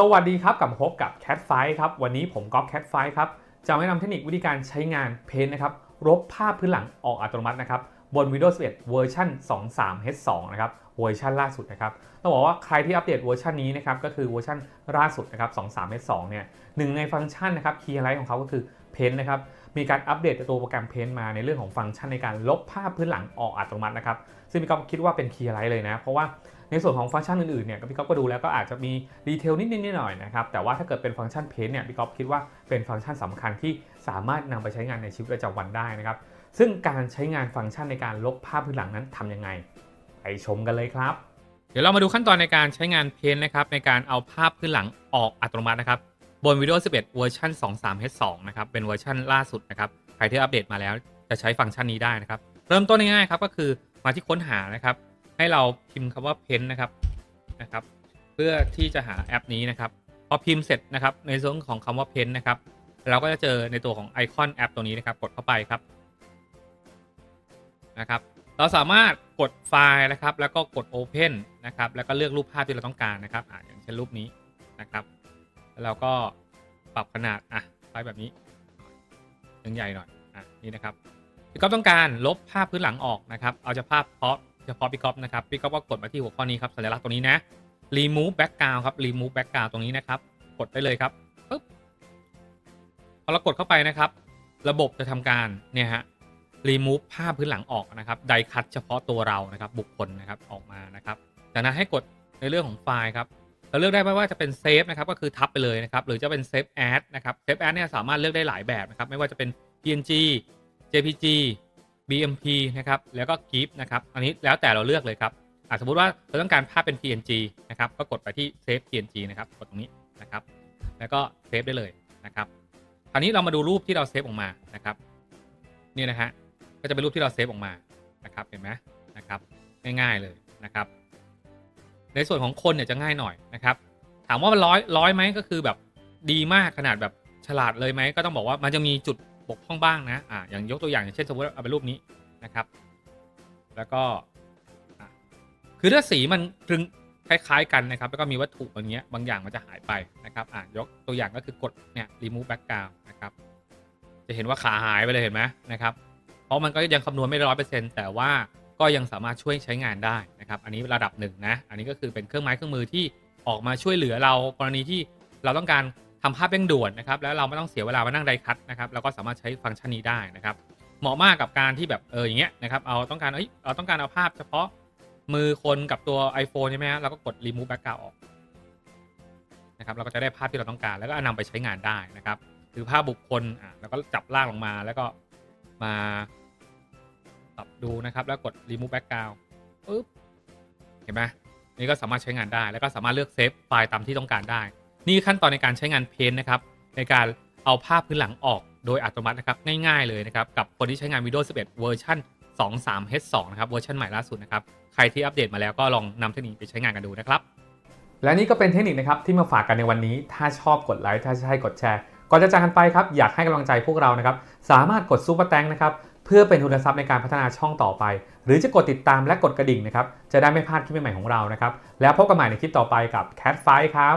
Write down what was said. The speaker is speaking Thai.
สวัสดีครับกลับพบกับ Cat f i ครับวันนี้ผมก๊อฟ Cat f i ครับจะมาแนะนำเทคนิควิธีการใช้งานเพนนะครับลบภาพพื้นหลังออกอัตโนมัตินะครับบน Windows 11 เวอร์ชัน 23H2 นะครับเวอร์ชันล่าสุดนะครับต้องบอกว่าใครที่อัปเดตเวอร์ชันนี้นะครับก็คือเวอร์ชันล่าสุดนะครับ 23H2 เนี่ยหนึ่งในฟังก์ชันนะครับคีย์ไลท์ของเขาก็คือเพนนะครับมีการอัปเดตตัวโปรแกรมเพนมาในเรื่องของฟังก์ชันในการลบภาพพื้นหลังออกอัตโนมัตินะครับซึ่งพี่ก๊อฟคิดว่าเป็นคีย์ไลท์เลยนะ เพราะว่า ในส่วนของฟังก์ชันอื่นๆเนี่ยพี่ก๊อฟก็ดูแล้วก็อาจจะมีดีเทลนิดๆหน่อยๆนะครับแต่ว่าถ้าเกิดเป็นฟังก์ชันเพนเนี่ยพี่ก๊อฟคิดว่าเป็นฟังก์ชันสำคัญที่สามารถนำไปใช้งานในชีวิตประจำวันได้นะครับซึ่งการใช้งานฟังก์ชันในการลบภาพพื้นหลังนั้นทำยังไง ไปชมกันเลยครับ เดี๋ยวเรามาดูขั้นตอนในการใช้งานเพนนะครับในการเอาภาพพื้นหลังออกอัตโนมัตินะครับบน Windows 11 เวอร์ชัน 23H2 นะครับเป็นเวอร์ชันล่าสุดนะครับใครที่อัปเดตมาแล้วจะใช้ฟังก์ชันนี้ได้นะครับเริ่มต้นง่ายๆครับก็คือมาที่ค้นหานะครับ ให้เราพิมพ์คำว่าเพนนะครับนะครับ เพื่อที่จะหาแอปนี้นะครับ พอพิมพ์เสร็จนะครับ ในส่วนของคำว่าเพนนะครับ เราก็จะเจอในตัวของไอคอนแอปตัวนี้นะครับ กดเข้าไปครับนะครับ เราสามารถกดไฟล์นะครับ แล้วก็กด Open นะครับ แล้วก็เลือกรูปภาพที่เราต้องการนะครับออย่างเช่นรูปนี้นะครับ แล้วเราก็ปรับขนาดอะไฟล์แบบนี้ยังใหญ่หน่อยอะนี่นะครับก๊อฟต้องการลบภาพพื้นหลังออกนะครับ เอาเฉพาะเพาะ เฉพาะพี่ก๊อฟนะครับพี่ก๊อฟก็กดมาที่หัวข้อนี้ครับสัญลักษณ์ตรงนี้นะ remove background ครับ remove background ตรงนี้นะครับ กดได้เลยครับปึ๊บพอเรากดเข้าไปนะครับ ระบบจะทำการเนี่ยฮะ remove ภาพพื้นหลังออกนะครับไดคัตเฉพาะตัวเรานะครับ บุคคลนะครับออกมานะครับจากนั้นให้กดในเรื่องของไฟล์ครับเราเลือกได้ไม่ว่าจะเป็นเซฟนะครับก็คือทับไปเลยนะครับหรือจะเป็นเซฟแอดนะครับเซฟแอดเนี่ยสามารถเลือกได้หลายแบบนะครับไม่ว่าจะเป็น PNG JPG BMP นะครับ แล้วก็ GIF นะครับ อันนี้แล้วแต่เราเลือกเลยครับสมมติว่าเราต้องการภาพเป็น PNG นะครับ ก็กดไปที่ Save PNG นะครับ กดตรงนี้นะครับ แล้วก็เซฟได้เลยนะครับคราวนี้เรามาดูรูปที่เราเซฟออกมานะครับนี่นะฮะ ก็จะเป็นรูปที่เราเซฟออกมานะครับ เห็นไหมนะครับ ง่ายๆเลยนะครับ ในส่วนของคนเนี่ยจะง่ายหน่อยนะครับ ถามว่ามันร้อยร้อยไหมก็คือแบบดีมากขนาดแบบฉลาดเลยไหมก็ต้องบอกว่ามันจะมีจุด บกพร่องบ้างนะอ่าอย่างยกตัวอย่างอย่างเช่นสมมติเอาเป็นรูปนี้นะครับ แล้วก็อะคือถ้าสีมันคลึงคล้าย ๆ กันนะครับ แล้วก็มีวัตถุบางอย่างบางอย่างมันจะหายไปนะครับอ่ายกตัวอย่างก็คือกดเนี่ย remove background นะครับ จะเห็นว่าขาหายไปเลยเห็นไหมนะครับ เพราะมันก็ยังคำนวณไม่ร้อยเปอร์เซ็นต์แต่ว่าก็ยังสามารถช่วยใช้งานได้นะครับ อันนี้ระดับหนึ่งนะ อันนี้ก็คือเป็นเครื่องไม้เครื่องมือที่ออกมาช่วยเหลือเรากรณีที่เราต้องการ ทำภาพเร่งด่วนนะครับแล้วเราไม่ต้องเสียเวลามานั่งไดคัตนะครับเราก็สามารถใช้ฟังก์ชันนี้ได้นะครับ เหมาะมากกับการที่แบบเอออย่างเงี้ยนะครับเอาต้องการเอ้ยเราต้องการเอาภาพเฉพาะมือคนกับตัว iPhone ใช่ไหมฮะเราก็กด remove background ออกนะครับเราก็จะได้ภาพที่เราต้องการแล้วก็นำไปใช้งานได้นะครับหรือภาพบุคคลอะแล้วก็จับลากลงมาแล้วก็มาปรับดูนะครับ แล้วกด remove background ปึ๊บเห็นไหมนี่ก็สามารถใช้งานได้ แล้วก็สามารถเลือกเซฟไฟล์ตามที่ต้องการได้ นี่ขั้นตอนในการใช้งานเพนนะครับในการเอาภาพพื้นหลังออกโดยอัตโนมัตินะครับง่ายๆเลยนะครับกับคนที่ใช้งาน Windows 11 เวอร์ชัน 23H2 นะครับเวอร์ชันใหม่ล่าสุดนะครับใครที่อัปเดตมาแล้วก็ลองนำเทคนิคไปใช้งานกันดูนะครับและนี่ก็เป็นเทคนิคนะครับที่มาฝากกันในวันนี้ ถ้าชอบกดไลค์ถ้าใช่กดแชร์ก่อนจะจากกันไปครับอยากให้กำลังใจพวกเรานะครับสามารถกดซูเปอร์แตงนะครับเพื่อเป็นทุนทรัพย์ในการพัฒนาช่องต่อไป หรือจะกดติดตามและกดกระดิ่งนะครับจะได้ไม่พลาดคลิปใหม่ๆของเรานะครับแล้วพบกันใหม่ในคลิปต่อไปกับ Cat f i ครับ